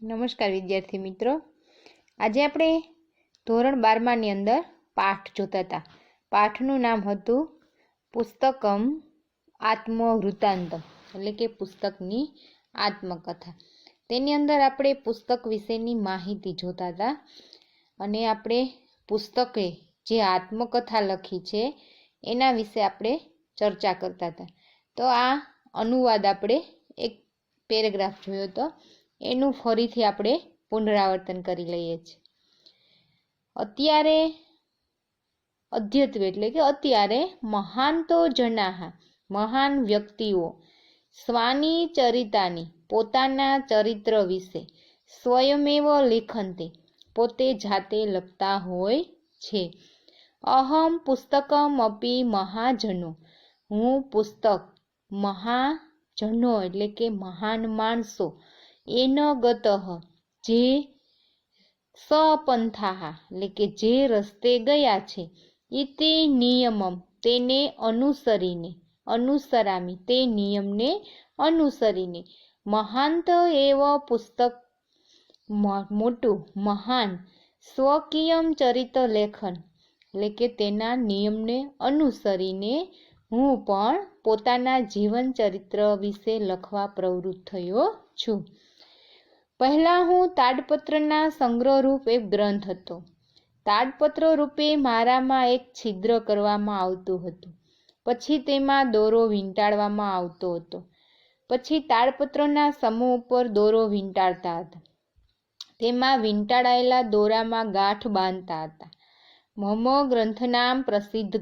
નમસ્કાર વિદ્યાર્થી મિત્રો. આજે આપણે ધોરણ બારમાની અંદર પાઠ જોતા હતા. પાઠનું નામ હતું પુસ્તકમ આત્મવૃત્તાંતમ એટલે કે પુસ્તકની આત્મકથા. તેની અંદર આપણે પુસ્તક વિશેની માહિતી જોતા હતા અને આપણે પુસ્તકે જે આત્મકથા લખી છે એના વિશે આપણે ચર્ચા કરતા હતા. તો આ અનુવાદ આપણે એક પેરેગ્રાફ જોયો હતો. એનું ફરીથી આપણે પુનરાવર્તન કરી લઈએ છીએ અત્યારે અધ્યત્વ એટલે કે અત્યારે મહાન તો જનાહા મહાન વ્યક્તિઓ, સ્વાની ચરિતાની, પોતાના ચરિત્ર વિશે, સ્વયમેવ લેખનતે પોતે જાતે લખતા હોય છે. અહમ પુસ્તકમ અપી મહાજનો, હું પુસ્તક મહાજનો એટલે કે મહાન માણસો એન ગત જે સપંથા એટલે કે જે રસ્તે ગયા છે ઇતિ નિયમમ, તેને અનુસરીને, અનુસરામી, તે નિયમને અનુસરીને. મહાંત એવ પુસ્તક મોટું, મહાન, સ્વકીયમ ચરિત લેખન, એટલે કે તેના નિયમને અનુસરીને હું પણ પોતાના જીવન ચરિત્ર વિશે લખવા પ્રવૃત્ત થયો છું. પહેલાં હું તાડપત્રના સંગ્રહરૂપ એક ગ્રંથ હતો. તાડપત્ર રૂપે મારામાં એક છિદ્ર કરવામાં આવતું હતું. પછી તેમાં દોરો વીંટાળવામાં આવતો હતો. પછી તાડપત્રના સમૂહ ઉપર દોરો વીંટાળતા હતા. તેમાં વીંટાળાયેલા દોરામાં ગાંઠ બાંધતા હતા. મમ ગ્રંથનામ પ્રસિદ્ધ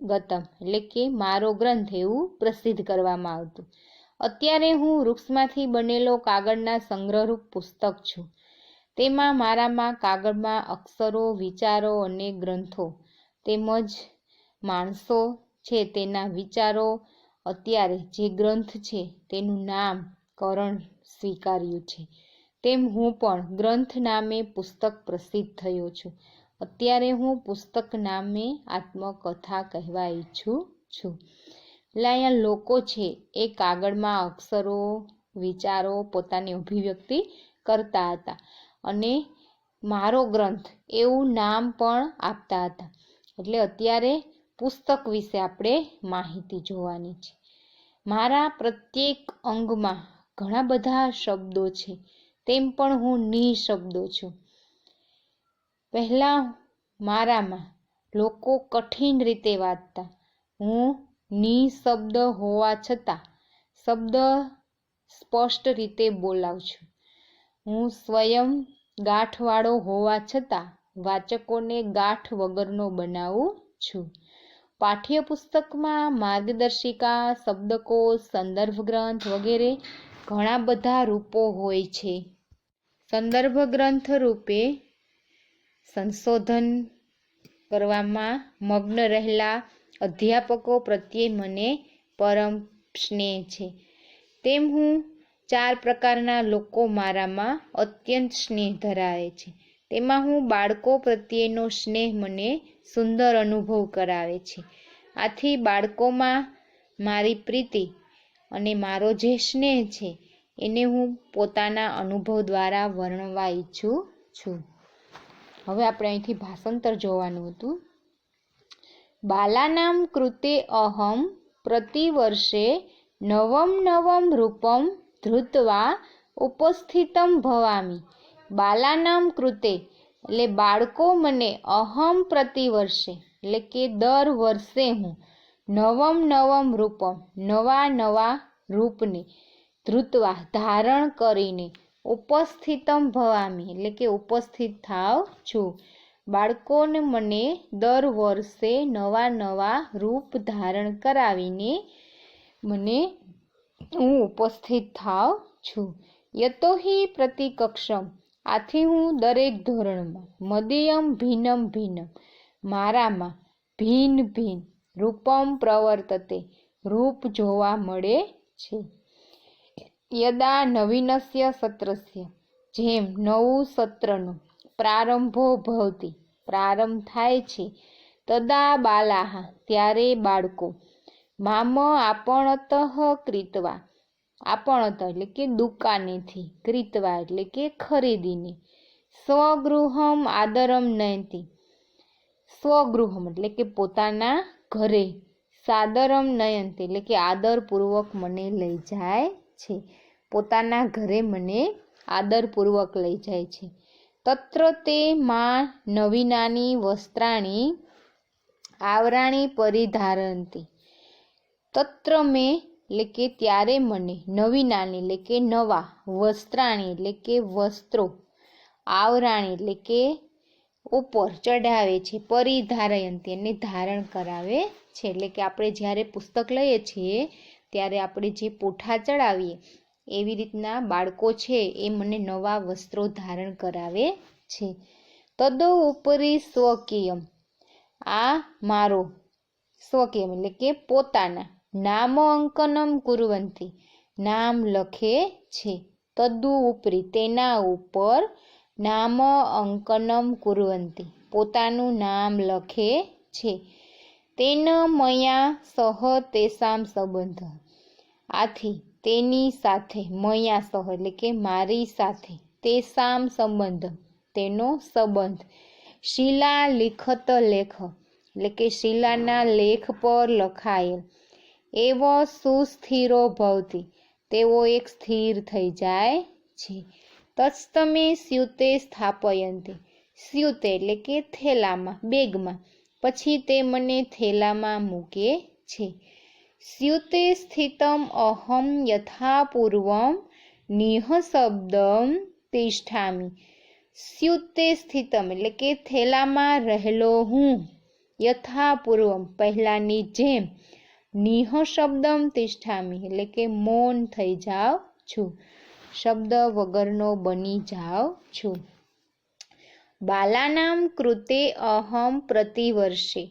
ગતમ એટલે કે મારો ગ્રંથ એવું પ્રસિદ્ધ કરવામાં આવતું. અત્યારે હું વૃક્ષમાંથી બનેલો કાગળના સંગ્રહરૂપ પુસ્તક છું. તેમાં મારામાં કાગળમાં અક્ષરો, વિચારો અને ગ્રંથો તેમજ માણસો છે તેના વિચારો અત્યારે જે ગ્રંથ છે તેનું નામ કરણ સ્વીકાર્યું છે. તેમ હું પણ ગ્રંથ નામે પુસ્તક પ્રસિદ્ધ થયો છું. અત્યારે હું પુસ્તક નામે આત્મકથા કહેવા ઈચ્છું છું. એટલે અહીંયા લોકો છે એ કાગળમાં અક્ષરો, વિચારો, પોતાની અભિવ્યક્તિ કરતા હતા. અને મારો ગ્રંથ એવું નામ પણ આપતા હતા. એટલે અત્યારે પુસ્તક વિશે આપણે માહિતી જોવાની છે. મારા પ્રત્યેક અંગમાં ઘણા બધા શબ્દો છે. તેમ પણ હું નિઃશબ્દો છું. પહેલાં મારામાં લોકો કઠિન રીતે વાંચતા. હું નિશબ્દ હોવા છતાં શબ્દ સ્પષ્ટ રીતે બોલાવું છું. હું સ્વયં ગાંઠવાળો હોવા છતાં વાચકોને ગાંઠ વગરનો બનાવું છું. પાઠ્યપુસ્તકમાં માર્ગદર્શિકા, શબ્દકોશ, સંદર્ભ ગ્રંથ વગેરે ઘણા બધા રૂપો હોય છે. સંદર્ભ ગ્રંથ રૂપે સંશોધન કરવામાં મગ્ન રહેલા અધ્યાપકો પ્રત્યે મને પરમ સ્નેહ છે. તેમ હું ચાર પ્રકારના લોકો મારામાં અત્યંત સ્નેહ ધરાવે છે. તેમાં હું બાળકો પ્રત્યેનો સ્નેહ મને સુંદર અનુભવ કરાવે છે. આથી બાળકોમાં મારી પ્રીતિ અને મારો જે સ્નેહ છે, એને હું પોતાના અનુભવ દ્વારા વર્ણવા ઈચ્છું છું. હવે આપણે અહીંથી ભાષાંતર જોવાનું હતું. બાલાનામ કૃતે અહમ પ્રતિવર્ષે નવમ નવમ રૂપમ ધૃત્વા ઉપસ્થિતમ ભવામી. બાલાનામ કૃતે, એટલે બાળકો મને અહમ પ્રતિવર્ષે, એટલે કે દર વર્ષે હું નવમ નવમ રૂપમ, નવા નવા રૂપને ધૃત્વા ધારણ કરીને ઉપસ્થિતમ ભવામી, એટલે કે ઉપસ્થિત થાવ છું. બાળકોને મને દર વર્ષે નવા નવા રૂપ ધારણ કરાવીને મને હું ઉપસ્થિત થાવ છું. યતો હિ પ્રતિકક્ષમ, આથી હું દરેક ધોરણમાં મદિયમ ભિન્નમ ભિન્નમ, મારામાં ભિન્ન ભિન્ન રૂપમ પ્રવર્તતે રૂપ જોવા મળે છે. યદા નવીનસ્ય સત્રસ્ય, જેમ નવું સત્રનો પ્રારંભો ભવતી. પ્રારંભ થાય છે. તદા બાલાહ, ત્યારે બાળકો. મામ આપણતઃ કૃત્વા આપણત એટલે કે દુકાનેથી. ક્રીતવા એટલે કે ખરીદીને. સ્વગૃહમ આદરમ નયતી. સ્વગૃહમ એટલે કે પોતાના ઘરે. સાદરમ નયંતી એટલે કે આદરપૂર્વક મને લઈ જાય છે. પોતાના ઘરે મને આદરપૂર્વક લઈ જાય છે. તત્ર તે માં નવીનાની વસ્ત્રાણી આવરાણી પરિધારંતી તત્ર મેં એટલે કે ત્યારે મને નવીનાની એટલે કે નવા વસ્ત્રાણી એટલે કે વસ્ત્રો આવરાણી એટલે કે ઉપર ચઢાવે છે પરિધારયંતી એને ધારણ કરાવે છે. એટલે કે આપણે જ્યારે પુસ્તક લઈએ છીએ, ત્યારે આપણે જે પોઠા ચડાવીએ એવી રીતના બાળકો છે એ મને નવા વસ્ત્રો ધારણ કરાવે છે. તદો ઉપરી સ્વકીયમ. આ મારો સ્વકીયમ એટલે કે પોતાના નામ અંકનમ કુરવંતી. નામ લખે છે. તદુ ઉપરી તેના ઉપર નામ અંકનમ કુરવંતી. પોતાનું નામ લખે છે. તેન મયા સહ તેસામ સંબંધ. આથી તેની સાથે, મયા સહ, એટલે કે મારી સાથે તેસામ સંબંધ, તેનો સંબંધ. શિલા લિખત લેખ, એટલે કે શિલાના લેખ પર લખાયેલ. એવો સુસ્થિરો ભવતી, તેઓ એક સ્થિર થઈ જાય છે. તત્સ્તમે સ્યુતે સ્થાપયંતી. સ્યુતે એટલે કે થેલામાં, બેગમાં. પછી તે મને થેલામાં મૂકે છે. સ્યુતે સ્થિતમ અહમ યથાપૂર્વમ નિઃશબ્દમ તિષ્ઠામી સ્યુતે સ્થિતમ એટલે કે થેલામાં રહેલો હું। યથાપૂર્વ પહેલાંની જેમ નિઃશબ્દમ તિષ્ઠામી, એટલે કે મૌન થઈ જાઉં છું। શબ્દ વગરનો બની જાઉં છું। બાલાનામ કૃતે અહમ પ્રતિવર્ષે।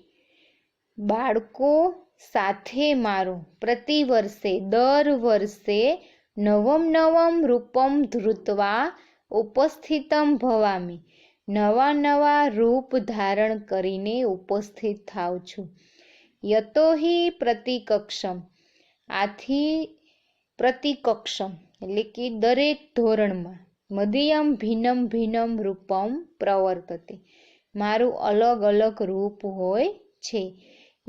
બાળકો સાથે મારો પ્રતિવર્ષે દર વર્ષે નવમ નવમ રૂપમ ધૃત્વા ઉપસ્થિતમ ભવામી. નવા નવા રૂપ ધારણ કરીને ઉપસ્થિત થાઉં છું. યતો હિ પ્રતિકક્ષમ. આથી પ્રતિકક્ષમ એટલે કે દરેક ધોરણમાં મદિયમ ભિન્નમ ભિન્નમ રૂપમ પ્રવર્તતે. મારું અલગ અલગ રૂપ હોય છે.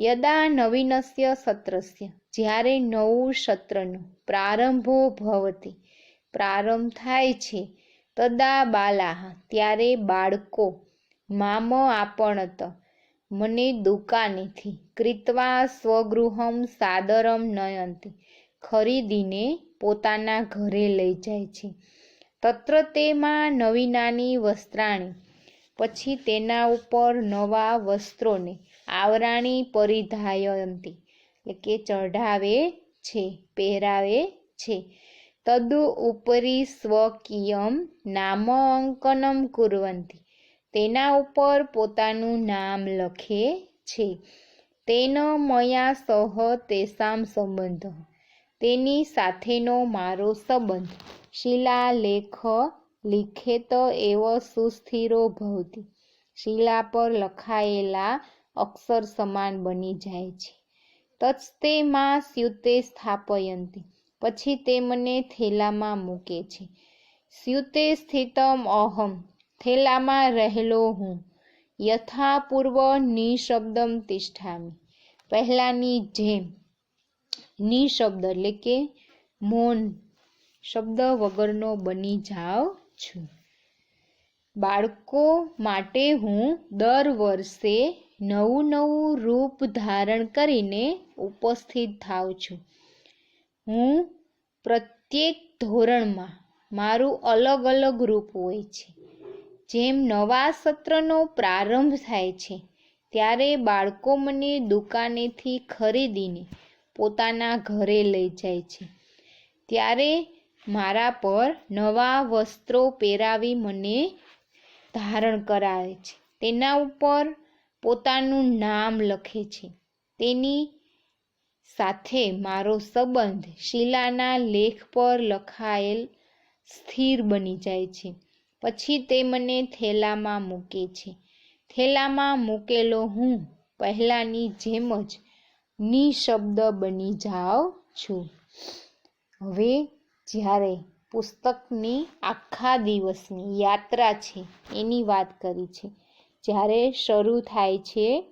યદા નવીનસ્ય સત્રસ્ય. જ્યારે નવું સત્રનો પ્રારંભો ભવતી, પ્રારંભ થાય છે, તદા બાલાહ. ત્યારે બાળકો, મામ આપણત, મને દુકાનેથી કૃત્વા સ્વગૃહમ સાદરમ નયંતી. ખરીદીને પોતાના ઘરે લઈ જાય છે. તત્ર તેમાં નવી નાની વસ્ત્રાણી, પછી તેના ઉપર નવા વસ્ત્રોને આવરાણી પરિધાયંતી. એટલે કે ચઢાવે છે, પહેરાવે છે. તદુ ઉપરી સ્વકીયમ નામ અંકનમ કુરવંતી. તેના ઉપર પોતાનું નામ લખે છે. તેન મયા સહ તેસામ સંબંધ. તેની સાથેનો મારો સંબંધ. શિલાલેખ લિખેત એવ સુસ્થિરો ભવતી. શિલા પર લખાયેલા અક્ષર સમાન બની જાય છે. તત્તે માં સ્યુતે સ્થાપયંતી, પછી તે મને થેલામાં મૂકે છે. સ્યુતે સ્થિતમ અહમ, થેલામાં રહેલો હું. યથાપૂર્વ નિશબ્દમ તિષ્ઠામી. પહેલાંની જેમ, નિશબ્દ એટલે કે મૌન શબ્દ વગરનો બની જાઉં છું. બાળકો માટે હું દર વર્ષે નવું નવું રૂપ ધારણ કરીને ઉપસ્થિત થાઉં છું. હું પ્રત્યેક ધોરણમાં મારું અલગ અલગ રૂપ હોય છે. જેમ નવા સત્રનો પ્રારંભ થાય છે, ત્યારે બાળકો મને દુકાનેથી ખરીદીને પોતાના ઘરે લઈ જાય છે. ત્યારે મારા પર નવા વસ્ત્રો પહેરાવી મને ધારણ કરાવે છે. તેના ઉપર પોતાનું નામ લખે છે. તેની સાથે મારો સંબંધ શિલાના લેખ પર લખાયેલ સ્થિર બની જાય છે. પછી તે મને થેલામાં મૂકે છે. થેલામાં મૂકેલો હું પહેલાંની જેમ જ નિશબ્દ બની જાઉં છું. હવે જ્યારે પુસ્તકની આખા દિવસની યાત્રા છે, એની વાત કરી છે. જ્યારે શરૂ થાય છે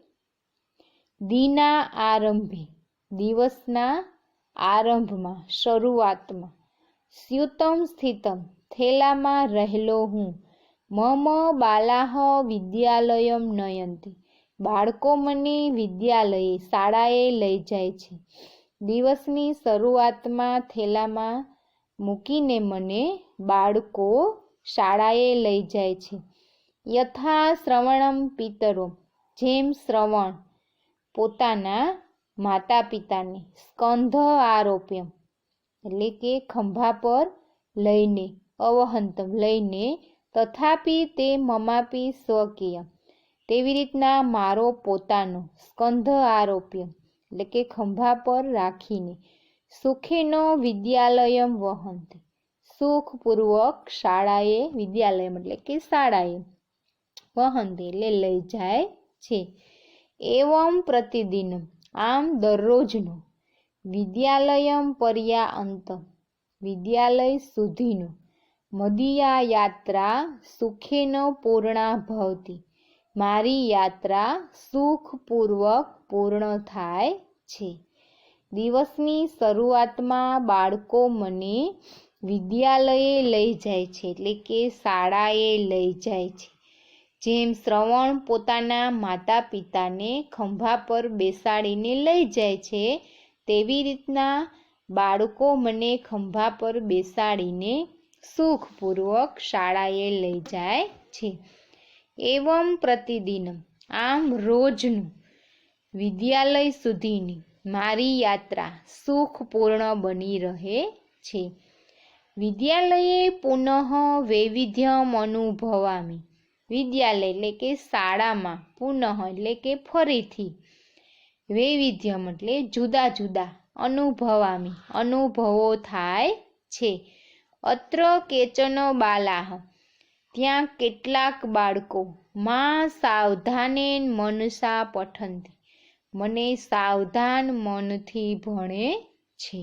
દિના આરંભે, દિવસના આરંભમાં, શરૂઆતમાં. સ્યુતમ સ્થિતમ, થેલામાં રહેલો હું. મમ બાલાહ વિદ્યાલયમ નયંતી. બાળકો મને વિદ્યાલયે, શાળાએ લઈ જાય છે. દિવસની શરૂઆતમાં થેલામાં મૂકીને મને બાળકો શાળાએ લઈ જાય છે. યથા શ્રવણમ પિતરો. જેમ શ્રવણ પોતાના માતા પિતાને સ્કંધ આરોપ્યમ એટલે કે ખંભા પર લઈને અવહંતમ લઈને, તથાપી તે મમાપી સ્વકીય. તેવી રીતના મારો પોતાનો સ્કંધ આરોપ્ય, એટલે કે ખંભા પર રાખીને, સુખીનો વિદ્યાલયમ વહંત. સુખપૂર્વક શાળાએ, વિદ્યાલયમ એટલે કે શાળાએ વહંતી એટલે લઈ જાય છે. એવમ પ્રતિદિન, આમ દરરોજનો. વિદ્યાલયમ પર્યા અંત, વિદ્યાલય સુધીનું. મદિયા યાત્રા સુખેન પૂર્ણા ભવતી. મારી યાત્રા સુખપૂર્વક પૂર્ણ થાય છે. દિવસની શરૂઆતમાં બાળકો મને વિદ્યાલયે લઈ જાય છે, એટલે કે શાળાએ લઈ જાય છે. જેમ શ્રવણ પોતાના માતા પિતાને ખંભા પર બેસાડીને લઈ જાય છે, તેવી રીતના બાળકો મને ખંભા પર બેસાડીને સુખપૂર્વક શાળાએ લઈ જાય છે. એવમ પ્રતિદિન આમ રોજનું વિદ્યાલય સુધીની મારી યાત્રા સુખપૂર્ણ બની રહે છે. વિદ્યાલયે પુનઃ વૈવિધ્યમ અનુભવામી. વિદ્યાલય એટલે કે શાળામાં પુનઃ એટલે કે ફરીથી. વૈવિધ્યમ એટલે જુદા જુદા અનુભવામી અનુભવો થાય છે. અત્ર કેચન બાલાહ, ત્યાં કેટલાક બાળકો માં સાવધાને મનસા પઠંતી મને સાવધાન મનથી ભણે છે.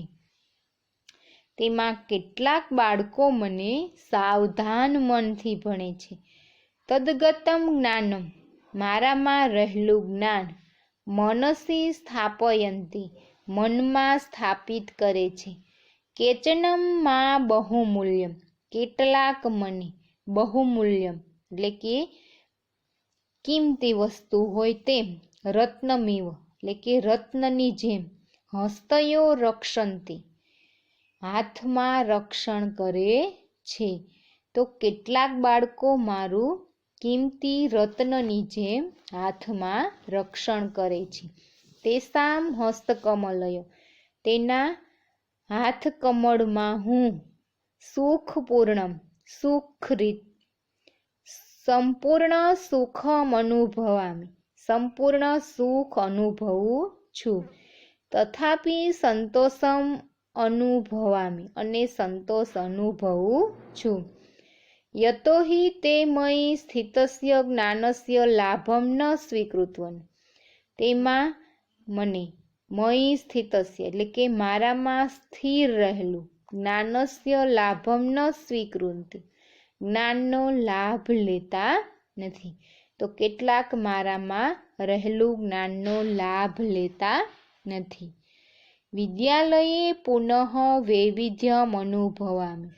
તેમાં કેટલાક બાળકો મને સાવધાન મનથી ભણે છે. તદગતમ જ્ઞાનમ. મારામાં રહેલું જ્ઞાન મનસી સ્થાપયંતી, મનમાં સ્થાપિત કરે છે. કેચનમમાં બહુમૂલ્યમ, કેટલાક મને બહુમૂલ્યમ, એટલે કે કિંમતી વસ્તુ હોય તેમ, રત્નમીવ, એટલે કે રત્નની જેમ, હસ્તયો રક્ષંતી, હાથમાં રક્ષણ કરે છે. તો કેટલાક બાળકો મારું કિંમતી રત્નની જેમ હાથમાં રક્ષણ કરે છે. તેસામ હસ્તકમલયો. તેના હાથ કમળમાં હું સુખપૂર્ણમ સુખ રીત સંપૂર્ણ સુખમ અનુભવામી, સંપૂર્ણ સુખ અનુભવું છું. તથાપિ સંતોષમ અનુભવામી અને સંતોષ અનુભવું છું. યતો હિ તે મયી સ્થિતસ્ય જ્ઞાનસ્ય લાભમ ન સ્વીકૃતવન તેમાં મને મયી સ્થિતસ્ય એટલે કે મારામાં સ્થિર રહેલું જ્ઞાનસ્ય લાભમ ન સ્વીકૃત, જ્ઞાનનો લાભ લેતા નથી. તો કેટલાક મારામાં રહેલું, જ્ઞાનનો લાભ લેતા નથી. વિદ્યાલયે પુનઃ વૈવિધ્યમ અનુભવામી.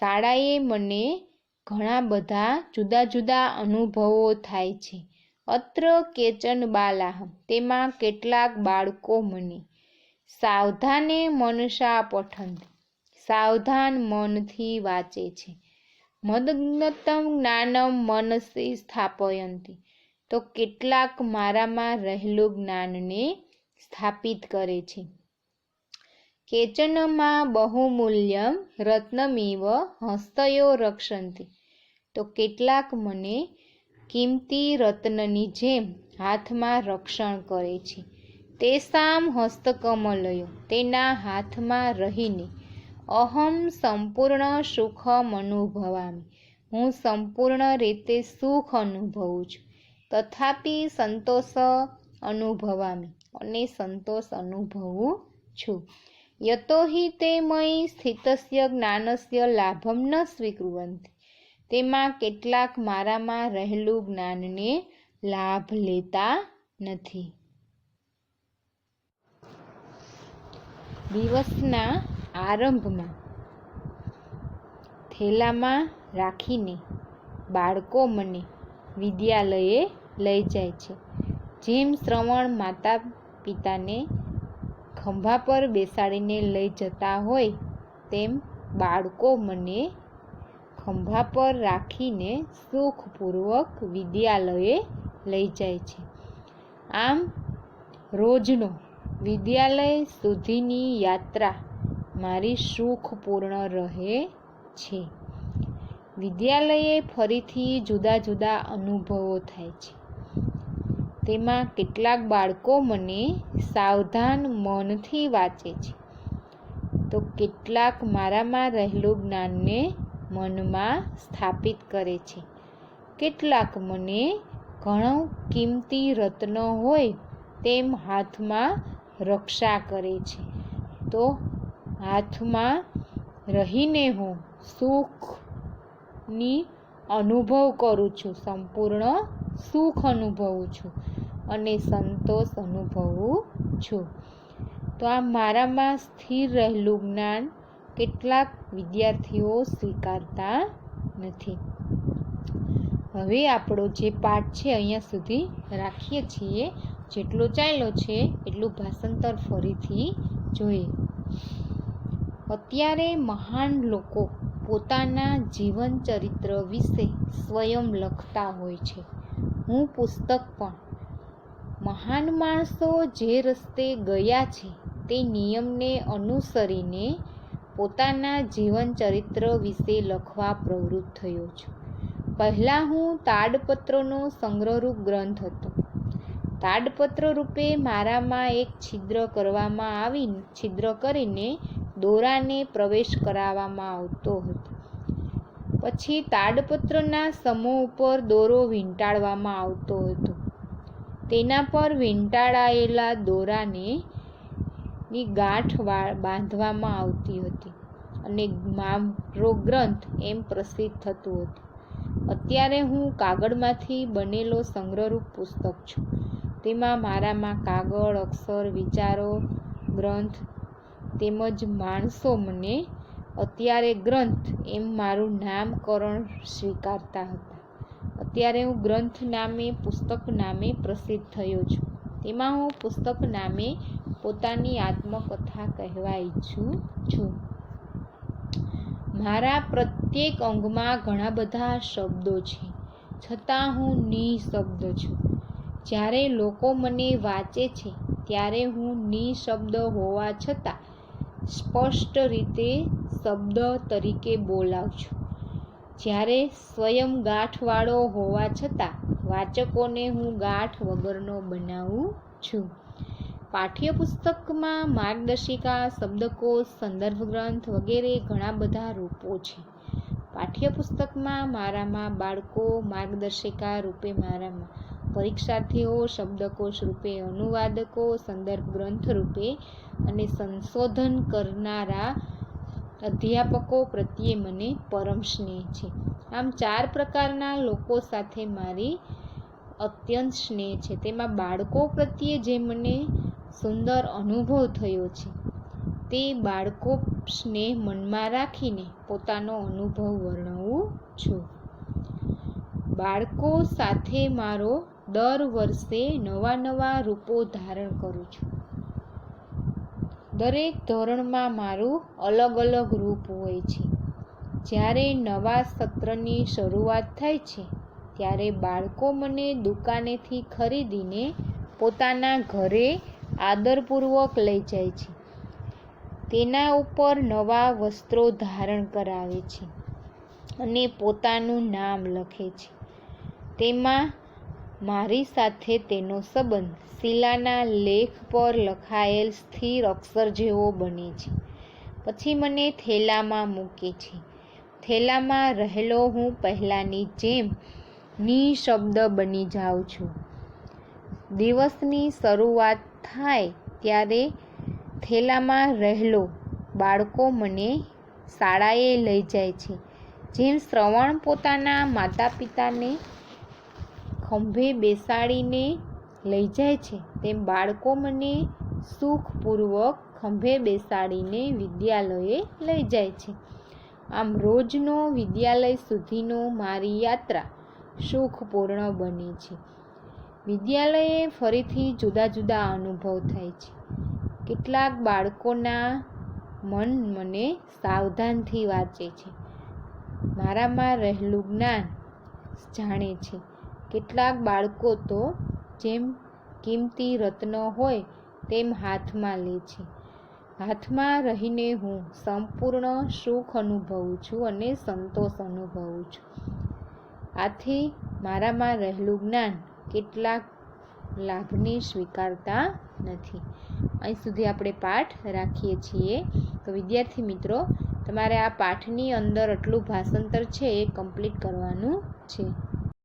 શાળાએ મને ઘણા બધા જુદા જુદા અનુભવો થાય છે. અત્ર કેચન બાલાહ તેમાં કેટલાક બાળકો મને. સાવધાને મનસા પઠંત સાવધાન મનથી વાંચે છે. મદગ્નતમ જ્ઞાનમ મનસી સ્થાપયંતી. તો કેટલાક મારામાં રહેલું જ્ઞાનને સ્થાપિત કરે છે. કેચનમાં બહુમૂલ્યમ રત્નમેવ હસ્તયો રક્ષંતિ તો કેટલાક મને કિંમતી રત્નની જેમ હાથમાં રક્ષણ કરે છે તેસામ હસ્તકમલયો તેના હાથમાં રહીને અહમ સંપૂર્ણ સુખમ અનુભવામી હું સંપૂર્ણ રીતે સુખ અનુભવું છું તથાપિ સંતોષ અનુભવામી અને સંતોષ અનુભવું છું યતો હિ તે મયી સ્થિતસ્ય જ્ઞાનસ્ય લાભમ ન સ્વીકૃવંતી. તેમાં કેટલાક મારામાં રહેલું જ્ઞાનને લાભ લેતા નથી. દિવસના આરંભમાં થેલામાં રાખીને બાળકો મને વિદ્યાલયે લઈ જાય છે. જેમ શ્રવણ માતા પિતાને ખંભા પર બેસાડીને લઈ જતા હોય તેમ બાળકો મને ખંભા પર રાખીને સુખપૂર્વક વિદ્યાલયે લઈ જાય છે. આમ રોજનો વિદ્યાલય સુધીની યાત્રા મારી સુખપૂર્ણ રહે છે. વિદ્યાલયે ફરીથી જુદા જુદા અનુભવો થાય છે. તેમાં કેટલાક બાળકો મને સાવધાન મનથી વાંચે છે. તો કેટલાક મારામાં રહેલું જ્ઞાનને મનમાં સ્થાપિત કરે છે. કેટલાક મને ઘણો કિંમતી રત્ન હોય તેમ હાથમાં રક્ષા કરે છે. તો હાથમાં રહીને હું સુખની અનુભવ કરું છું. સંપૂર્ણ સુખ અનુભવું છું અને સંતોષ અનુભવું છું. તો આ મારામાં સ્થિર રહેલું જ્ઞાન કેટલાક વિદ્યાર્થીઓ સ્વીકારતા નથી. હવે આપણો જે પાઠ છે અહીંયા સુધી રાખીએ છીએ. જેટલો ચાલ્યો છે એટલું ભાષાંતર ફરીથી જોઈએ. અત્યારે મહાન લોકો પોતાના જીવન ચરિત્ર વિશે સ્વયં લખતા હોય છે. હું પુસ્તક પણ. મહાન માણસો જે રસ્તે ગયા છે, તે નિયમને અનુસરીને પોતાના જીવન ચરિત્ર વિશે લખવા પ્રવૃત્ત થયો છું. પહેલાં હું તાડપત્રોનો સંગ્રહરૂપ ગ્રંથ હતો. તાડપત્ર રૂપે મારામાં એક છિદ્ર કરવામાં આવી છિદ્ર કરીને દોરાને પ્રવેશ કરાવવામાં આવતો હતો. પછી તાડપત્રના સમૂહ ઉપર દોરો વીંટાળવામાં આવતો હતો. તેના પર વીંટાળાયેલા દોરાને ની ગાંઠ બાંધવામાં આવતી હતી અને મારો ગ્રંથ એમ પ્રસિદ્ધ થતું હતું. અત્યારે હું કાગળમાંથી બનેલો સંગ્રહરૂપ પુસ્તક છું. તેમાં મારામાં કાગળ, અક્ષર, વિચારો, ગ્રંથ તેમજ માણસો મને અત્યારે ગ્રંથ એમ મારું નામકરણ સ્વીકારતા હતા. અત્યારે હું ગ્રંથ નામે, પુસ્તક નામે પ્રસિદ્ધ થયો છું. તેમાં હું પુસ્તક નામે પોતાની આત્મકથા કહેવા ઈચ્છું છું. મારા પ્રત્યેક અંગમાં ઘણા બધા શબ્દો છે. છતાં હું નિશબ્દ છું. જ્યારે લોકો મને વાંચે છે, ત્યારે હું નિશબ્દ હોવા છતાં સ્પષ્ટ રીતે શબ્દ તરીકે બોલાવું છું. જ્યારે સ્વયં ગાંઠવાળો હોવા છતાં વાચકોને હું ગાંઠ વગરનો બનાવું છું. પાઠ્યપુસ્તકમાં માર્ગદર્શિકા, શબ્દકોશ, સંદર્ભ ગ્રંથ વગેરે ઘણા બધા રૂપો છે. પાઠ્યપુસ્તકમાં મારામાં બાળકો માર્ગદર્શિકા રૂપે મારામાં, પરીક્ષાર્થીઓ શબ્દકોશ રૂપે, અનુવાદકો સંદર્ભ ગ્રંથ રૂપે અને સંશોધન કરનારા અધ્યાપકો પ્રત્યે મને પરમ સ્નેહ છે. આમ ચાર પ્રકારના લોકો સાથે મારી અત્યંત સ્નેહ છે. તેમાં બાળકો પ્રત્યે જે મને સુંદર અનુભવ થયો છે, તે બાળકો સ્નેહ મનમાં રાખીને પોતાનો અનુભવ વર્ણવું છું. બાળકો સાથે મારો દર વર્ષે નવા નવા રૂપો ધારણ કરું છું. દરેક ધોરણમાં મારું અલગ અલગ રૂપ હોય છે. જ્યારે નવા સત્રની શરૂઆત થાય છે, ત્યારે બાળકો મને દુકાનેથી ખરીદીને પોતાના ઘરે આદરપૂર્વક લઈ જાય છે. તેના ઉપર નવા વસ્ત્રો ધારણ કરાવે છે અને પોતાનું નામ લખે છે. તેમાં મારી સાથે તેનો સંબંધ શિલાના લેખ પર લખાયેલ સ્થિર અક્ષર જેવો બને છે. પછી મને થેલામાં મૂકે છે. થેલામાં રહેલો હું પહેલાંની જેમ નિશબ્દ બની જાઉં છું. દિવસની શરૂઆત થાય ત્યારે થેલામાં રહેલો બાળકો મને શાળાએ લઈ જાય છે, જેમ શ્રવણ પોતાના માતા પિતાને ખંભે બેસાડીને લઈ જાય છે. તેમ બાળકો મને સુખપૂર્વક ખંભે બેસાડીને વિદ્યાલયે લઈ જાય છે. આમ રોજનો વિદ્યાલય સુધીનો મારી યાત્રા સુખપૂર્ણ બને છે. વિદ્યાલયે ફરીથી જુદા જુદા અનુભવ થાય છે. કેટલાક બાળકોના મન મને સાવધાનથી વાંચે છે. મારામાં રહેલું જ્ઞાન જાણે છે. કેટલાક બાળકો તો જેમ કિંમતી રત્ન હોય તેમ હાથમાં લે છે. હાથમાં રહીને હું સંપૂર્ણ સુખ અનુભવું છું અને સંતોષ અનુભવું છું. આથી મારામાં રહેલું જ્ઞાન કેટલાક લાભને સ્વીકારતા નથી. અહીં સુધી આપણે પાઠ રાખીએ છીએ. તો વિદ્યાર્થી મિત્રો, તમારે આ પાઠની અંદર આટલું ભાષાંતર છે એ કમ્પ્લીટ કરવાનું છે.